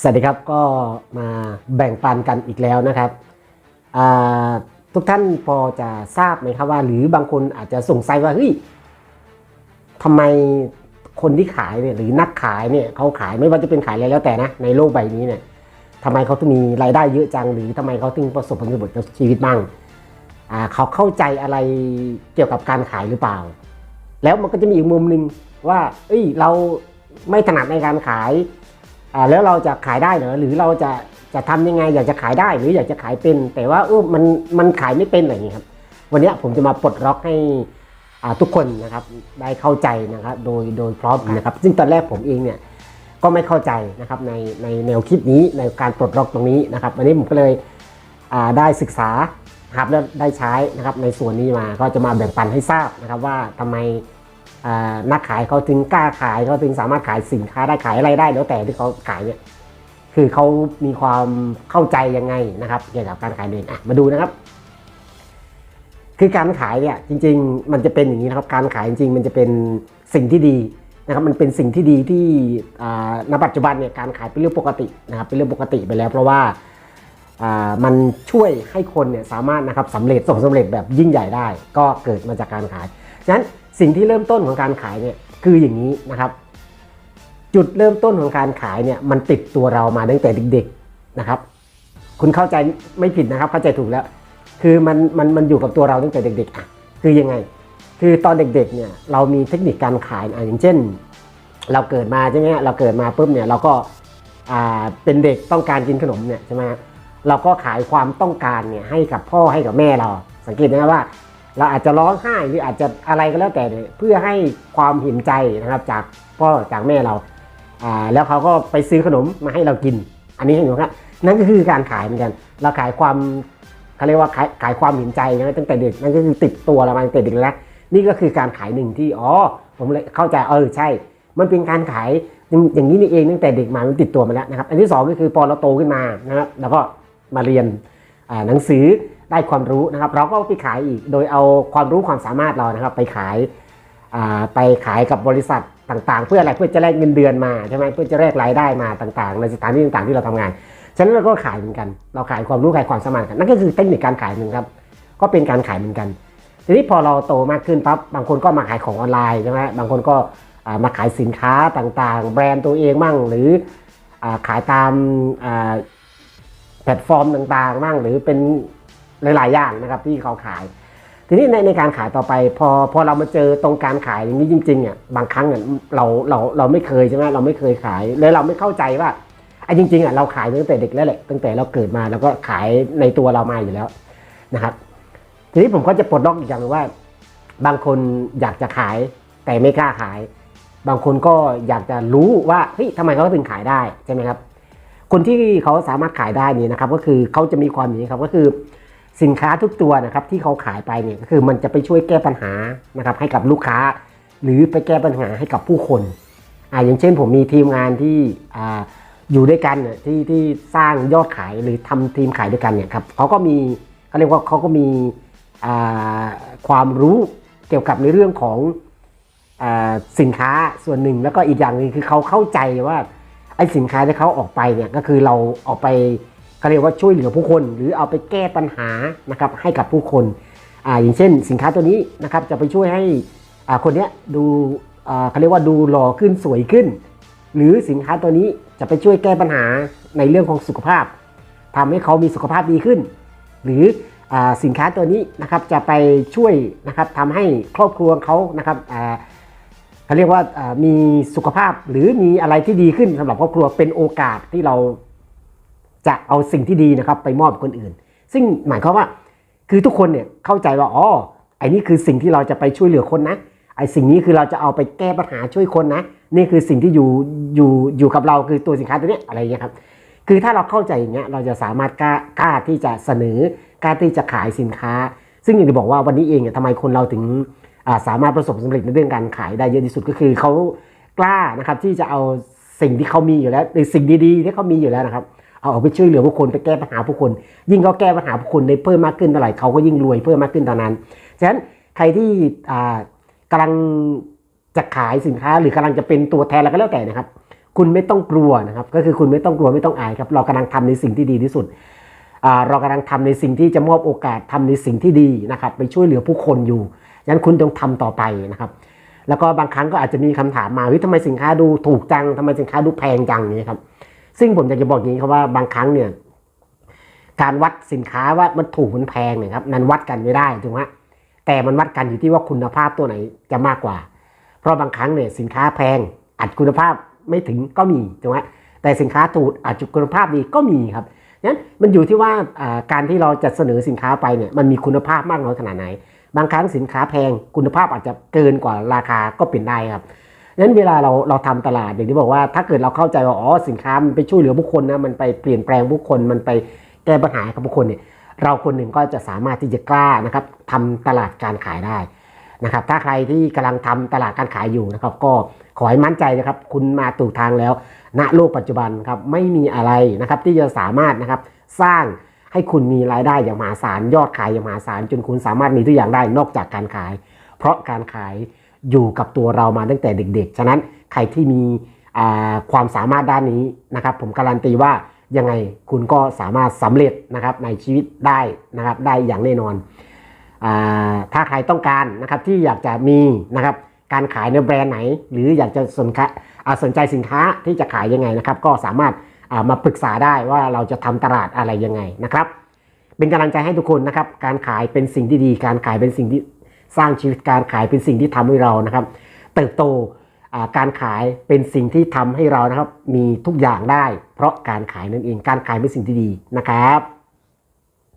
สวัสดีครับก็มาแบ่งปันกันอีกแล้วนะครับทุกท่านพอจะทราบไหมครับว่า หรือบางคนอาจจะสงสัยว่าเฮ้ยทำไมคนที่ขายเนี่ยหรือนักขายเนี่ยเขาขายไม่ว่าจะเป็นขายอะไรแล้วแต่นะในโลกใบนี้เนี่ยทำไมเขาถึงมีรายได้เยอะจัง หรือทำไมเขาถึงประสบความสำเร็จกับชีวิตบ้างเขาเข้าใจอะไรเกี่ยวกับการขายหรือเปล่า แล้วมันก็จะมีอีกมุมหนึ่งว่า เอ้ยเราไม่ถนัดในการขาย อ่าแล้วเราจะขายได้เหรอหรือเราจะจะทำยังไงอยากจะขายได้หรืออยากจะขายเป็น แต่ว่าเออมันมันขายไม่เป็นอะไรอย่างนี้ครับ วันนี้ผมจะมาปลดล็อกให้อ่าทุกคนนะครับได้เข้าใจนะครับโดยโดยพร้อมกันนะครับ ซึ่งตอนแรกผมเองเนี่ยก็ไม่เข้าใจนะครับในในแนวคิดนี้ในการปลดล็อกตรงนี้นะครับวันนี้ผมก็เลยอ่าได้ศึกษาครับแล้วได้ใช้นะครับในส่วนนี้มาก็จะมาแบ่งปันให้ทราบนะครับว่าทำไม นักขายเขาถึงกล้าขายเขาถึงสามารถขายสินค้าได้ขายอะไรได้แล้วแต่ที่เขาขายเนี่ยคือเขามีความเข้าใจยังไงนะครับเกี่ยวกับการขายเองอะมาดูนะครับ คือการขายเนี่ยจริง ๆ มันจะเป็นอย่างนี้นะครับ การขายจริง ๆ มันจะเป็นสิ่งที่ดีนะครับมันเป็นสิ่งที่ดีที่อ่าณปัจจุบันเนี่ยการขายเป็นเรื่องปกตินะครับเป็นเรื่องปกติไปแล้ว เพราะว่ามันช่วยให้คนเนี่ยสามารถนะครับสำเร็จส่งสำเร็จแบบยิ่งใหญ่ได้ ก็เกิดมาจากการขายฉะนั้น สิ่งที่เริ่มต้นของการขายเนี่ยคืออย่างนี้นะครับ จุดเริ่มต้นของการขายเนี่ยมันติดตัวเรามาตั้งแต่เด็กๆนะครับ คุณเข้าใจไม่ผิดนะครับ เข้าใจถูกแล้ว คือมันมันมันอยู่กับตัวเราตั้งแต่เด็กๆอะคือยังไง คือตอนเด็กๆเนี่ยเรามีเทคนิคการขายอะอย่างเช่น เราเกิดมาใช่ไหมเราเกิดมาปุ๊บเนี่ยเราก็อ่าเป็นเด็กต้องการกินขนมเนี่ยใช่ไหมเราก็ขายความต้องการเนี่ยให้กับพ่อให้กับแม่เรา สังเกตนะว่า เราอาจจะร้องไห้หรืออาจจะอะไรก็แล้วแต่เพื่อให้ความเห็นใจนะครับจากพ่อจากแม่เราอ่าแล้วเขาก็ไปซื้อขนมมาให้เรากิน อันนี้เห็นไหมครับนั่นก็คือการขายเหมือนกัน เราขายความเขาเรียกว่าขายขายความเห็นใจนะตั้งแต่เด็กนั่นก็คือติดตัวเรามาตั้งแต่เด็กแล้วนี่ก็คือการขายหนึ่งที่อ๋อผมเลยเข้าใจเออใช่ มันเป็นการขายอย่างนี้นี่เองตั้งแต่เด็กมามันติดตัวมาแล้วนะครับ อันที่สองก็คือพอเราโตขึ้นมานะครับแล้วก็มาเรียนอ่าหนังสือ ได้ความรู้นะครับ เราก็ไปขายอีก โดยเอาความรู้ความสามารถเรานะครับ ไปขายไปขายกับบริษัทต่างๆ เพื่ออะไรเพื่อจะแลกเงินเดือนมาใช่ไหมเพื่อจะแลกรายได้มาต่างๆ ในสถานที่ต่างๆที่เราทำงาน ฉะนั้นเราก็ขายเหมือนกัน เราขายความรู้ขายความสามารถกันนั่นก็คือเทคนิคการขายหนึ่งครับ ก็เป็นการขายเหมือนกัน ทีนี้พอเราโตมากขึ้นปั๊บบางคนก็มาขายของออนไลน์ใช่ไหมบางคนก็มาขายสินค้าต่างๆ แบรนด์ตัวเองมั่งหรือขายตามแพลตฟอร์มต่างๆมั่งหรือเป็น หลาย ๆ อย่างนะครับที่เขาขาย ทีนี้ในในการขายต่อไป พอพอเรามาเจอตรงการขายอย่างนี้จริงๆเนี่ยบางครั้งเนี่ยเราเราเราไม่เคยใช่ไหมเราไม่เคยขายเลยเราไม่เข้าใจว่าไอ้จริงๆอะเราขายตั้งแต่เด็กแล้วแหละตั้งแต่เราเกิดมาแล้วก็ขายในตัวเรามาอยู่แล้วนะครับ ทีนี้ผมก็จะปลดล็อกอีกอย่างหนึ่งว่า บางคนอยากจะขายแต่ไม่กล้าขาย บางคนก็อยากจะรู้ว่าเฮ้ยทำไมเขาถึงขายได้ใช่ไหมครับ คนที่เขาสามารถขายได้นี่นะครับ ก็คือเขาจะมีความนี้ครับก็คือ สินค้าทุกตัวนะครับที่เขาขายไปเนี่ยก็คือมันจะไปช่วยแก้ปัญหานะครับให้กับลูกค้า หรือไปแก้ปัญหาให้กับผู้คนอ่าอย่างเช่นผมมีทีมงานที่อ่าอยู่ด้วยกันเนี่ยที่ที่สร้างยอดขายหรือทำทีมขายด้วยกันเนี่ยครับเขาก็มีเขาเรียกว่าเขาก็มีอ่าความรู้เกี่ยวกับในเรื่องของอาสินค้าส่วนหนึ่ง แล้วก็อีกอย่างหนึ่งคือเขาเข้าใจว่าไอ้สินค้าที่เขาออกไปเนี่ยก็คือเราออกไป เขาเรียกว่าช่วยเหลือผู้คน หรือเอาไปแก้ปัญหานะครับให้กับผู้คนอ่าอย่างเช่น สินค้าตัวนี้นะครับจะไปช่วยให้อ่าคนเนี้ยดูอ่าเขาเรียกว่าดูหล่อขึ้นสวยขึ้น หรือสินค้าตัวนี้จะไปช่วยแก้ปัญหาในเรื่องของสุขภาพทำให้เขามีสุขภาพดีขึ้น หรืออาสินค้าตัวนี้นะครับจะไปช่วยนะครับทำให้ครอบครัวเขานะครับอ่าเขาเรียกว่าอ่ามีสุขภาพหรือมีอะไรที่ดีขึ้นสำหรับครอบครัวเป็นโอกาสที่เรา จะเอาสิ่งที่ดีนะครับ ไปมอบคนอื่น ซึ่งหมายความว่า คือทุกคนเนี่ยเข้าใจว่าอ๋อไอ้นี่คือสิ่งที่เราจะไปช่วยเหลือคนนะไอ้สิ่งนี้คือเราจะเอาไปแก้ปัญหาช่วยคนนะ นี่คือสิ่งที่อยู่อยู่อยู่กับเราคือตัวสินค้าตัวนี้อะไรอย่างเงี้ยครับคือถ้าเราเข้าใจอย่างเงี้ยเราจะสามารถกล้ากล้าที่จะเสนอกล้าที่จะขายสินค้า ซึ่งอย่างที่บอกว่าวันนี้เองเนี่ยทำไมคนเราถึงาสามารถประสบความสำเร็จในเรื่องการขายได้เยอะที่สุดก็คือเขากล้านะครับที่จะเอาสิ่งที่เขามีอยู่แล้วหรือสิ่งดีๆที่เขามีอยู่แล้วนะครับ เอาออกไปช่วยเหลือผู้คนไปแก้ปัญหาผู้คน ยิ่งเขาแก้ปัญหาผู้คนได้เพิ่มมากขึ้นเท่าไหร่เขาก็ยิ่งรวยเพิ่มมากขึ้นเท่านั้นฉะนั้นใครที่อ่ากำลังจะขายสินค้าหรือกำลังจะเป็นตัวแทนอะไรก็แล้วแต่นะครับ คุณไม่ต้องกลัวนะครับ ก็คือคุณไม่ต้องกลัวไม่ต้องอายครับเรากำลังทำในสิ่งที่ดีที่สุดเรากำลังทำในสิ่งที่จะมอบโอกาสทำในสิ่งที่ดีนะครับ ไปช่วยเหลือผู้คนอยู่ฉะนั้นคุณต้องทำต่อไปนะครับ แล้วก็บางครั้งก็อาจจะมีคำถามมาวิทำไมสินค้าดูถูกจังทำไมสินค้าดูแพงจังอย่างนี้ครับ ซึ่งผมอยากจะบอกอย่างนี้ครับว่าบางครั้งเนี่ยการวัดสินค้าว่ามันถูกมันแพงเนี่ยครับมันวัดกันไม่ได้ถูกไหมแต่มันวัดกันอยู่ที่ว่าคุณภาพตัวไหนจะมากกว่า เพราะบางครั้งเนี่ยสินค้าแพงอาจคุณภาพไม่ถึงก็มีถูกไหมแต่สินค้าถูกอาจจะคุณภาพดีก็มีครับนั้นมันอยู่ที่ว่าอ่าการที่เราจะเสนอสินค้าไปเนี่ยมันมีคุณภาพมากน้อยขนาดไหน บางครั้งสินค้าแพงคุณภาพอาจจะเกินกว่าราคาก็เป็นได้ครับ นั้นเวลาเราเราทำตลาดอย่างที่บอกว่าถ้าเกิดเราเข้าใจว่าอ๋อสินค้ามันไปช่วยเหลือผู้คนนะมันไปเปลี่ยนแปลงผู้คนมันไปแก้ปัญหาให้กับผู้คนเนี่ยเราคนหนึ่งก็จะสามารถที่จะกล้านะครับทำตลาดการขายได้นะครับถ้าใครที่กำลังทำตลาดการขายอยู่นะครับ ก็ขอให้มั่นใจนะครับ คุณมาถูกทางแล้ว ณโลกปัจจุบันครับไม่มีอะไรนะครับที่จะสามารถนะครับสร้างให้คุณมีรายได้อย่างมหาศาลยอดขายอย่างมหาศาลจนคุณสามารถมีทุกอย่างได้นอกจากการขาย เพราะการขาย อยู่กับตัวเรามาตั้งแต่เด็กๆ ฉะนั้นใครที่มีความสามารถด้านนี้นะครับ ผมการันตีว่ายังไงคุณก็สามารถสำเร็จนะครับในชีวิตได้นะครับได้อย่างแน่นอนอถ้าใครต้องการนะครับที่อยากจะมีนะครับการขายในแบรนด์ไหน หรืออยากจะสนใจอ่าสนใจสินค้าที่จะขายยังไงนะครับ ก็สามารถมาปรึกษาได้ว่าเราจะทำตลาดอะไรยังไงนะครับ เป็นกำลังใจให้ทุกคนนะครับ การขายเป็นสิ่งที่ดี การขายเป็นสิ่งที่ สร้างชีวิตการขายเป็นสิ่งที่ทำให้เรานะครับ เติบโตการขายเป็นสิ่งที่ทำให้เรานะครับ มีทุกอย่างได้ เพราะการขายนั่นเองการขายเป็นสิ่งที่ดีนะครับ